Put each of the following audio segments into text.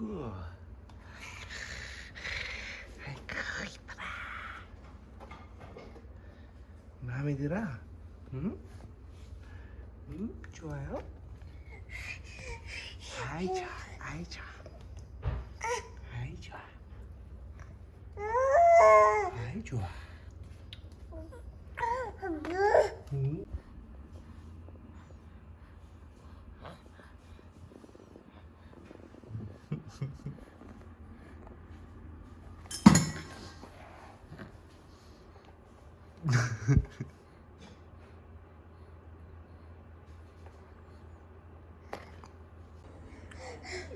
아이고. 아이고 이쁘다. 마음에 들어? 응? 응? 좋아요? 아이 좋아, 아이 좋아, 아이 좋아, 아이 좋아.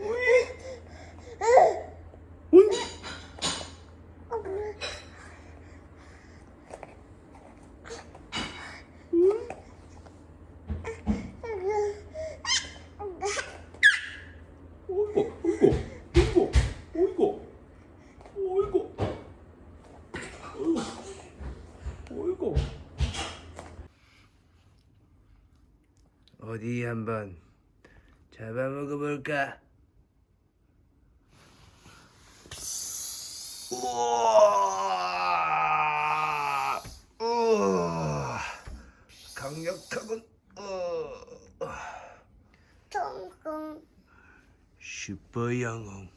we 슈퍼 영웅.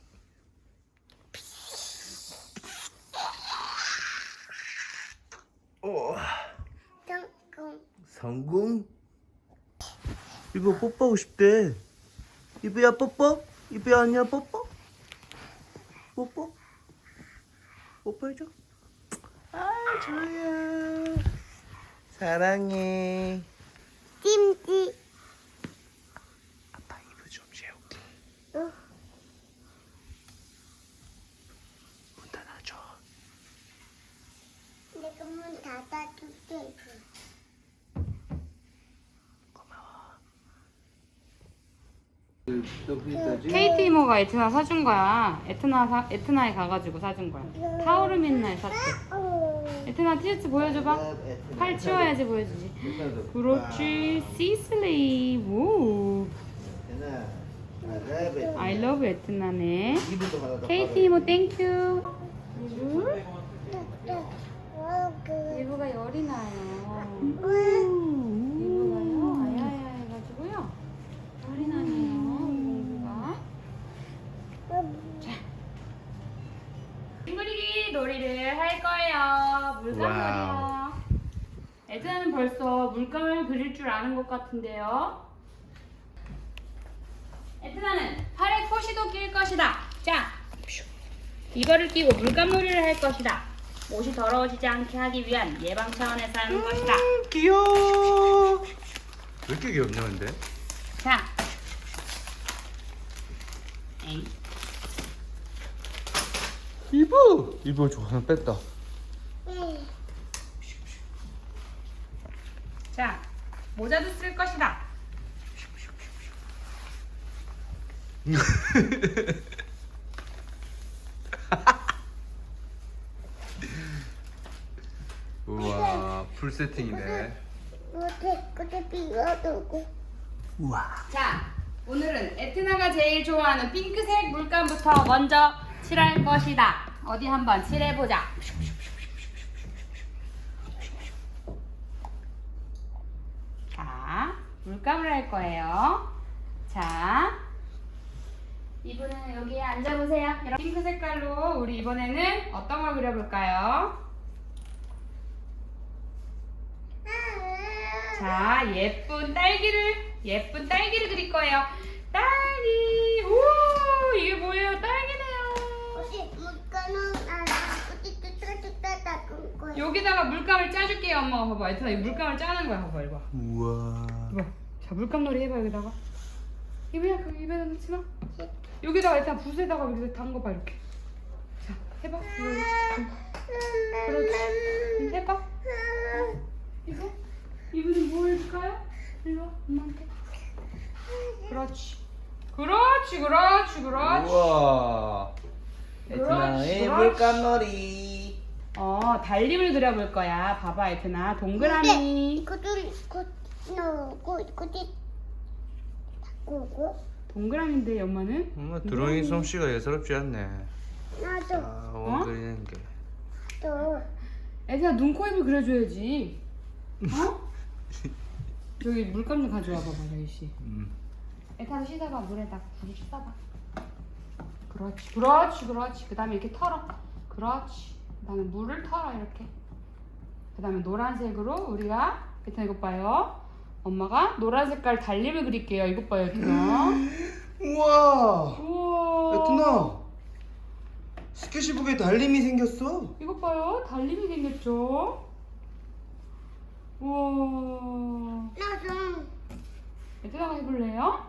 오, 퉁퉁 성공? 이거 뽀뽀하고 싶대. 이브야 뽀뽀? 이브야 아니야 뽀뽀? 뽀뽀? 뽀뽀해줘. 아 좋아요. 사랑해. 김치 아빠 이브 좀 재울게. 응. 문 닫아줘. 내가 문 닫아줄게 고마워. 케이티 이모가 에트나 사준 거야. 에트나 사, 에트나에 가가지고 사준 거야. 타오르 맨날 샀대. 어, 에트나 티셔츠 보여줘봐. 팔 치워야지 보여주지. 그렇지. 시슬리. 오. I love 에트나네. 케이티 이모 땡큐. 이 브? 어, 그, 이브가 열이 나요. 음. 이브가요. 아야야 해가지고요. 열이 나네요. 이브가. 빙그리기 놀이를 할 거예요. 물감놀이요. 애들은 벌써 물감을 그릴 줄 아는 것 같은데요. 에트나는 팔에 토시도 낄 것이다. 자, 이거를 끼고 물감놀이를 할 것이다. 옷이 더러워지지 않게 하기 위한 예방 차원에서 하는 것이다. 귀여워. 왜 이렇게 귀엽냐 근데? 자, 에이, 이브. 이브 좋아하는 뺐다. 음. 자, 모자도 쓸 것이다. 우와 풀 세팅이네. 못해 그때 비워두고 우와. 자, 오늘은 에트나가 제일 좋아하는 핑크색 물감부터 먼저 칠할 것이다. 어디 한번 칠해보자. 자, 물감을 할 거예요. 자, 이분은 여기에 앉아보세요. 이런 핑크 색깔로 우리 이번에는 어떤 걸 그려볼까요? 자, 예쁜 딸기를 예쁜 딸기를 그릴 거예요. 딸기. 오, 이게 뭐예요? 딸기네요. 어디 거야 여기다가 물감을 짜줄게요, 엄마가 봐봐. 얘들아, 이 물감을 짜는 거야, 봐봐, 이거. 우와. 이거. 자, 물감놀이 해봐 여기다가. 입에야 그 입에다 넣지 마. 여기다가 일단 붓에다가 여기서 담궈봐 이렇게. 자, 해봐. 이거, 이거. 그렇지. 해봐. 이거. 이분은 뭐 해줄까요? 일로 와, 엄마한테. 그렇지. 그렇지, 그렇지, 그렇지. 우와. 에트나의 그렇지, 물감놀이. 어, 달림을 그려볼 거야. 봐봐, 에트나. 동그라미. 그들 그 넣고 그때 닦고 동그라미인데 엄마는 엄마 드로잉 솜씨가 예사롭지 않네. 나도 아, 원 그리는 게. 또 애들아 눈, 코, 입을 그려줘야지 어? 저기 물감 좀 가져와 봐봐 저희씨. 음. 애타도 씻어봐 물에다 물을 씻어봐. 그렇지 그렇지 그렇지. 그 다음에 이렇게 털어. 그렇지. 그 다음에 물을 털어 이렇게. 그 다음에 노란색으로 우리가 애타 이것 봐요. 엄마가 노란 색깔 달림을 그릴게요 이것 봐요 애타가 우와. 우와. 에트나. 스케치북에 달림이 생겼어. 이것 봐요. 달림이 생겼죠 우와 나도 애타가 해볼래요?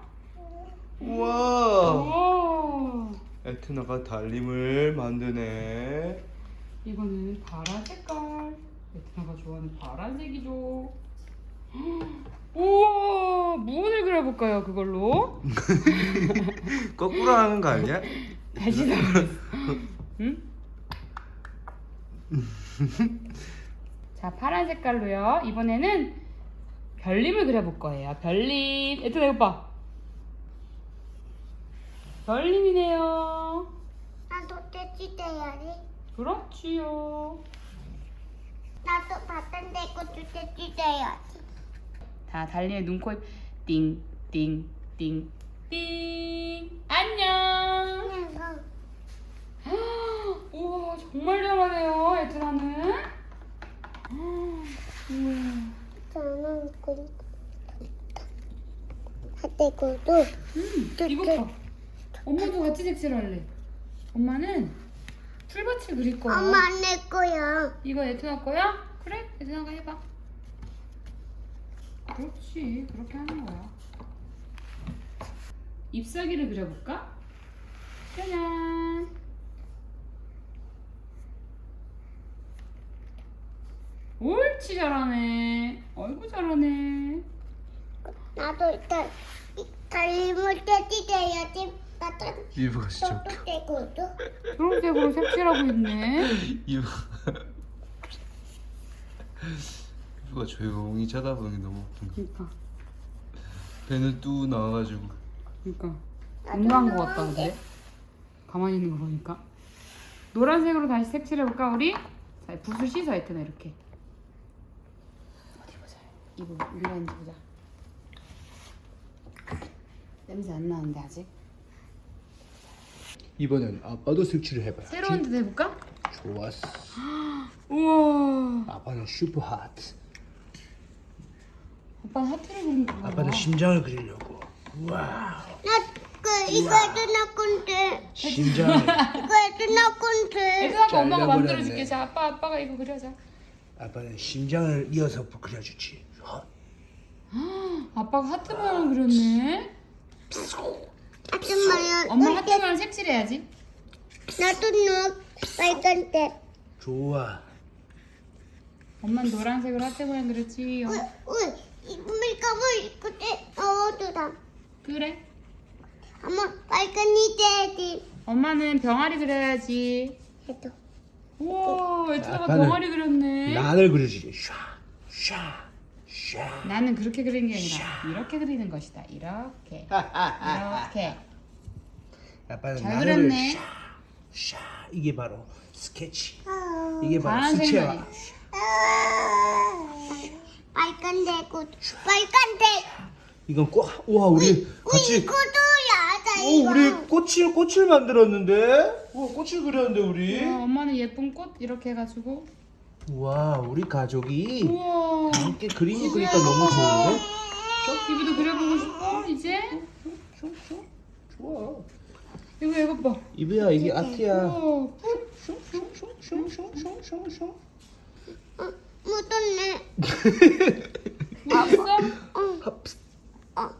우와. 우와 에트나가 달림을 만드네. 이거는 파란 색깔. 베트나가 좋아하는 파란색이죠. 우와, 무엇을 그려볼까요, 그걸로? 거꾸로 하는 거 아니야? 다시 나오겠어. 응? 자, 파란 색깔로요. 이번에는 별님을 그려볼 거예요. 별님. 애들 이거 봐. 별님이네요. 나도 떼지 돼야지 그렇지요. 나도 바탕 대고 떼지 돼야지 자, 달리의 눈 코 입 띵, 띵, 띵, 띵. 안녕. 우와, 정말 잘하네요, 에트나는. 우와. 저는 그 하대고도 음, 이거 봐. 엄마도 같이 색칠할래. 엄마는 풀밭을 그릴 거야. 엄마 안 낼 거야 이거 에트나 거야? 그래, 에트나가 해봐. 그렇지, 그렇게 하는 거야. 잎사귀를 그려볼까? 짜잔. 옳지 잘하네. 어이구 잘하네. 나도 일단 이 달림을 떼지 돼야지 나도 이브가 진짜 또또 웃겨. 초록색으로 색칠하고 있네. 이브. 이브가 조용히 쳐다보는 게 너무 웃긴 거. 그러니까, 배는 뚝 나와가지고. 그러니까 운동한 거 같다 근데. 가만히 있는 거 보니까. 노란색으로 다시 색칠해볼까 우리? 자, 붓을 씻어 했잖아 이렇게. 이거 우리가 있는지 보자. 냄새 안 나는데 아직. 이번엔 아빠도 색칠을 해봐요. 새로운 데 해볼까? 좋았어. 우와. 아빠는 슈퍼 하트. 아빠는 하트를 그린 거야. 아빠는 심장을 그리려고. 와. 나그 이거 해도 나 건데 심장. 이거 해도 나 건데 애들하고 엄마가 잘라버렸네. 만들어줄게. 자, 아빠 아빠가 이거 그려자. 아빠는 심장을 이어서 그려주지. 아빠가 하트 모양을 그렸네. 아줌마야 엄마 하트 모양 색칠해야지. 나도 너 빨간색 좋아. 엄마는 노란색으로 하트 모양 그렸지. 어, 우이 물감을 그때 넣어두다 그래. 엄마 빨간이 돼야지 엄마는 병아리 그려야지. 해도 우와, 아빠는 병아리 그렸네. 난을 그려주지. 샤, 샤, 샤. 나는 그렇게 그린 게 아니라 이렇게 그리는 것이다. 이렇게. 이렇게. 아빠는 잘 난을 그렸네. 샤, 샤. 이게 바로 스케치. 아, 이게 바로 파란색 스케치야. 머리. 빨간색 옷 빨간색 이건 꽃. 우와 우리 같이. 이거도야 나오 이거 우리 꽃을 꽃을 만들었는데. 우와 꽃을 그렸는데 우리. 어, 엄마는 예쁜 꽃 이렇게 해가지고. 우와 우리 가족이 우와. 함께 그림이 그리니까 너무 좋은데. 이브도 그려보고 싶어 이제? 좋아. 이거 이거 봐. 이브야 이게 아트야. 우와. 어, 묻었네 맛있어? 어.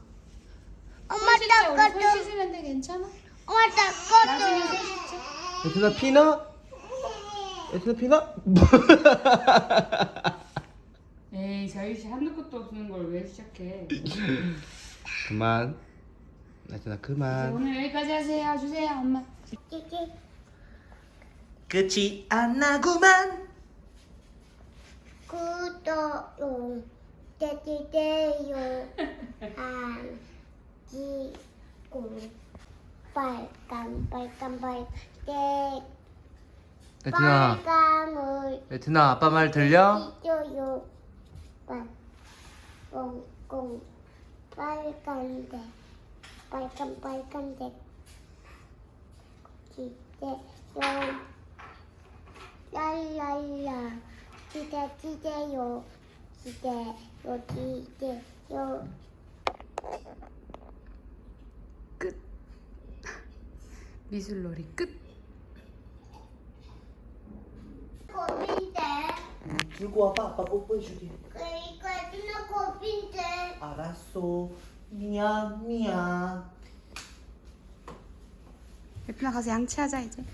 엄마 씻자. 우리 닦아줘 손 씻으는데 괜찮아? 엄마 나중에 닦아줘 손 씻자. 에트나 피나? 피나? 에이 자유 씨 한두 끝도 없는 걸 왜 시작해? 그만. 이제 그만. 오늘 여기까지 하세요. 주세요 엄마. 이게 끝이 안 나구만. 구독 떼지대요 안지 공 빨간 빨간 빨간 에트나 빨강을 에트나 아빠 말 들려? 빨간색 빨간 빨간색 기대 요 랄랄라 기대 기대요 기대 요 기대 요 끝. 미술놀이 끝. 고빈데 들고 와봐. 아빠 뽀뽀해주게. 그러니까 고빈데 알았어. 미안 미안. 예쁜아 가서 양치하자 이제.